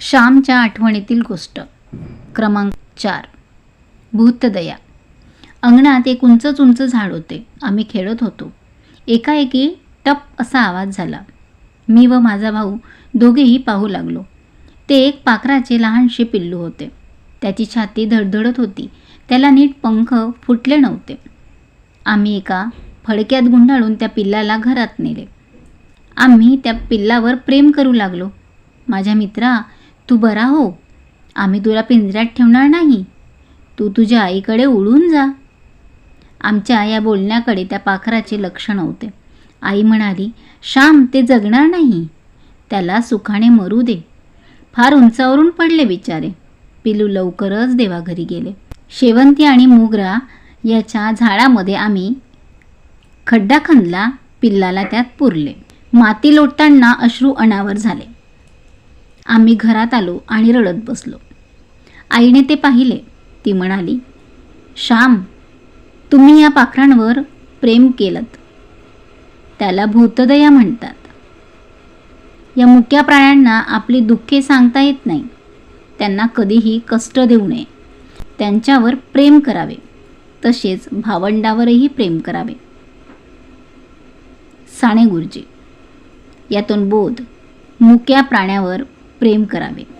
श्यामच्या आठवणीतील गोष्ट. क्रमांक चार. भूतदया. अंगणात एक उंच उंच झाड होते. आम्ही खेळत होतो. एकाएकी टप असा आवाज झाला. मी व माझा भाऊ दोघेही पाहू लागलो. ते एक पाखराचे लहानसे पिल्लू होते. त्याची छाती धडधडत होती. त्याला नीट पंख फुटले नव्हते. आम्ही एका फडक्यात गुंडाळून त्या पिल्लाला घरात नेले. आम्ही त्या पिल्लावर प्रेम करू लागलो. माझ्या मित्रा तू बरा हो. आम्ही तुला पिंजऱ्यात ठेवणार नाही. तू तुझ्या आईकडे उडून जा. आमच्या या बोलण्याकडे त्या पाखराचे लक्ष नव्हते. आई म्हणाली श्याम ते जगणार नाही. त्याला सुखाने मरू दे. फार उंचावरून पडले बिचारे. पिलू लवकरच देवाघरी गेले. शेवंती आणि मोगरा याच्या झाडामध्ये आम्ही खड्डा खणला पिल्लाला त्यात पुरले. माती लोटताना अश्रू अनावर झाले. आम्ही घरात आलो आणि रडत बसलो. आईने ते पाहिले. ती म्हणाली श्याम तुम्ही या पाखरांवर प्रेम केलं त्याला भूतदया म्हणतात. या मुक्या प्राण्यांना आपली दुःखे सांगता येत नाही. त्यांना कधीही कष्ट देऊ नये. त्यांच्यावर प्रेम करावे. तसेच भावंडावरही प्रेम करावे. साने गुरुजी यातून बोध मुक्या प्राण्यावर प्रेम करावे.